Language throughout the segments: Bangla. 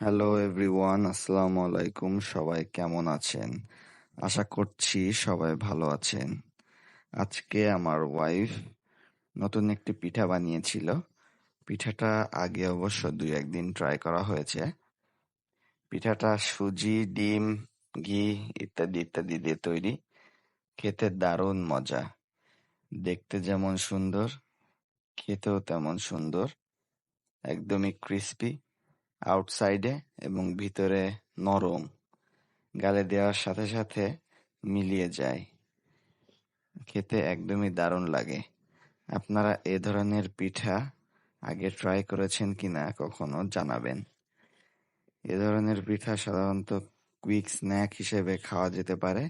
হ্যালো এভরিওয়ান আসসালামু আলাইকুম সবাই কেমন আছেন? আশা করছি সবাই ভালো আছেন। আজকে আমার ওয়াইফ নতুন একটি পিঠা বানিয়েছিল। পিঠাটা আগে অবশ্য দুই, একদিন ট্রাই করা হয়েছে। পিঠাটা সুজি, ডিম, ঘি ইত্যাদি ইত্যাদি দিয়ে তৈরি। খেতে দারুণ মজা। দেখতে যেমন সুন্দর, খেতেও তেমন সুন্দর। একদমই ক্রিস্পি আউটসাইডে এবং ভিতরে নরম। গালে দেওয়ার সাথে সাথে মিলিয়ে যায়। খেতে একদমই দারুণ লাগে। আপনারা এ ধরনের পিঠা আগে ট্রাই করেছেন কিনা কখনো জানাবেন। এ ধরনের পিঠা সাধারণত কুইক স্ন্যাক হিসেবে খাওয়া যেতে পারে।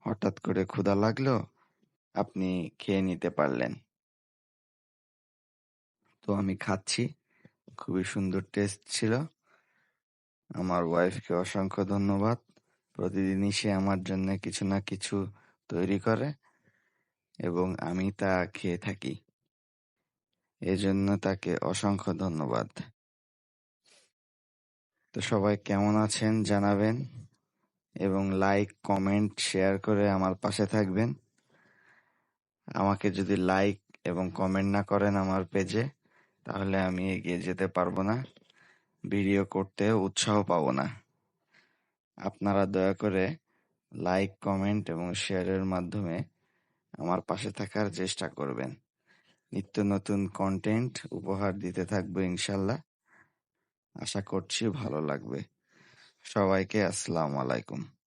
হঠাৎ করে ক্ষুধা লাগল, আপনি খেয়ে নিতে পারলেন। তো আমি খাচ্ছি। খুবই সুন্দর টেস্ট ছিল। আমার ওয়াইফকে অসংখ্য ধন্যবাদ। প্রতিদিনই সে আমার জন্য কিছু না কিছু তৈরি করে এবং আমি তা খেয়ে থাকি। এজন্য তাকে অসংখ্য ধন্যবাদ। তো সবাই কেমন আছেন জানাবেন এবং লাইক কমেন্ট শেয়ার করে আমার পাশে থাকবেন। আমাকে যদি লাইক এবং কমেন্ট না করেন আমার পেজে তাহলে আমি এগিয়ে যেতে পারব না, ভিডিও করতে উৎসাহ পাবো না। আপনারা দয়া করে লাইক, কমেন্ট এবং শেয়ারের মাধ্যমে আমার পাশে থাকার চেষ্টা করবেন। নিত্য নতুন কন্টেন্ট উপহার দিতে থাকব ইনশাল্লাহ। আশা করছি ভালো লাগবে। সবাইকে আসসালামু আলাইকুম।